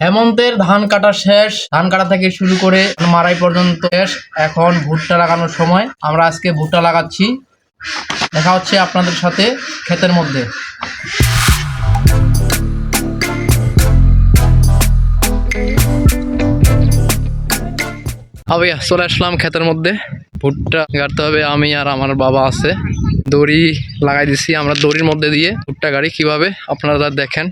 হেমন্তের ধান কাটা শেষ। ধান কাটা থেকে শুরু করে মারাই পর্যন্ত শেষ। এখন ভুট্টা লাগানোর সময়। আমরা আজকে ভুট্টা লাগাচ্ছি। দেখা হচ্ছে আপনাদের সাথে ক্ষেতের মধ্যে। হবে চলে আসলাম ক্ষেতের মধ্যে। ভুট্টা গাড়তে হবে। আমি আর আমার বাবা আছে। দড়ি লাগাই দিছি। আমরা দড়ির মধ্যে দিয়ে ভুট্টা গাড়ি কীভাবে, আপনারা দেখেন।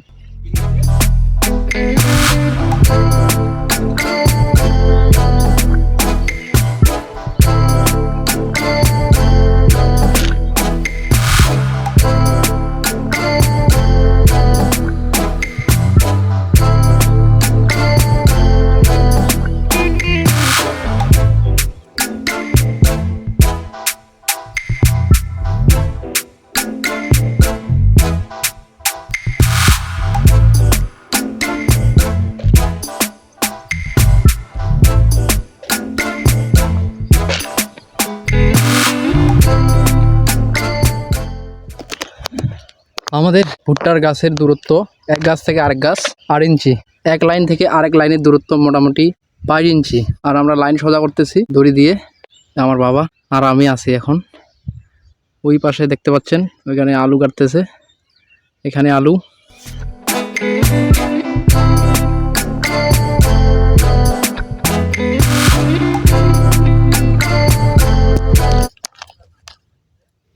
আমাদের ভুট্টার গাছের দূরত্ব এক গাছ থেকে আরেক গাছ আট ইঞ্চি। এক লাইন থেকে আরেক লাইনের দূরত্ব মোটামুটি বাইশ ইঞ্চি। আর আমরা লাইন সোজা করতেছি, দড়ি দিয়ে আমার বাবা আর আমি আছি এখন। ওই পাশে দেখতে পাচ্ছেন, ওইখানে আলু কাটতেছে। এখানে আলু।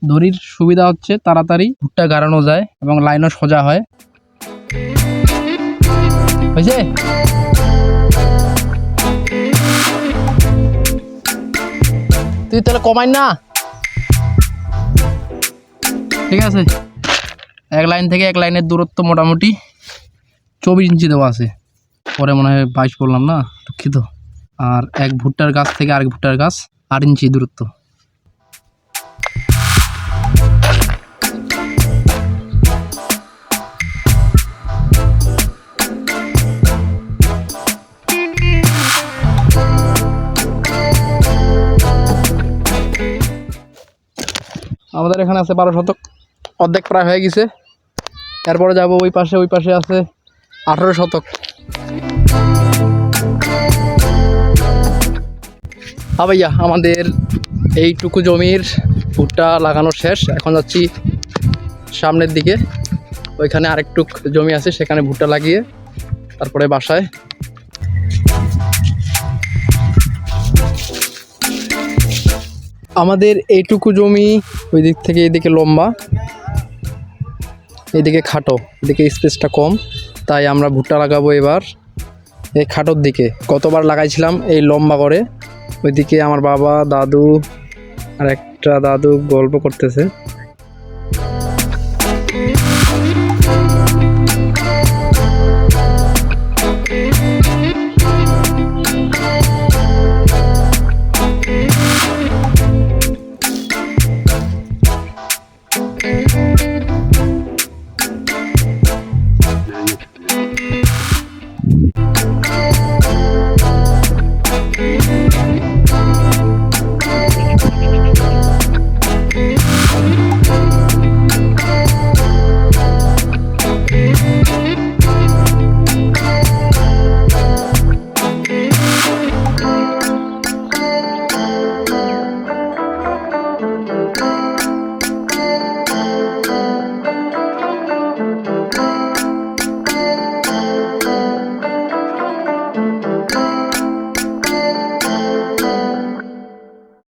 দড়ির সুবিধা হচ্ছে তাড়াতাড়ি ভুট্টা গাড়ানো যায় এবং লাইনও সোজা হয়। হয়েছে? তুই তাহলে কমাই না। ঠিক আছে। এক লাইন থেকে এক লাইনের দূরত্ব মোটামুটি চব্বিশ ইঞ্চি দেওয়া আছে। পরে মনে হয় বাইশ বললাম না, দুঃখিত। আর এক ভুট্টার গাছ থেকে আরেক ভুট্টার গাছ আট ইঞ্চি দূরত্ব। আমাদের এখানে আছে বারো শতক। অর্ধেক প্রায় হয়ে গেছে। এরপরে যাব ওই পাশে ওই পাশে আছে আঠেরো শতক। হ্যাঁ ভাইয়া, আমাদের এইটুকু জমির ভুট্টা লাগানো শেষ। এখন যাচ্ছি সামনের দিকে। ওইখানে আরেকটুক জমি আছে, সেখানে ভুট্টা লাগিয়ে তারপরে বাসায় আমাদের এইটুকু জমি ওই দিক থেকে এদিকে লম্বা, এদিকে খাটো, এদিকে স্পেসটা কম, তাই আমরা ভুট্টা লাগাবো এবার এই খাটোর দিকে। কতবার লাগাইছিলাম এই লম্বা করে, ওইদিকে আমার বাবা, দাদু আর একটা দাদু গল্প করতেছে।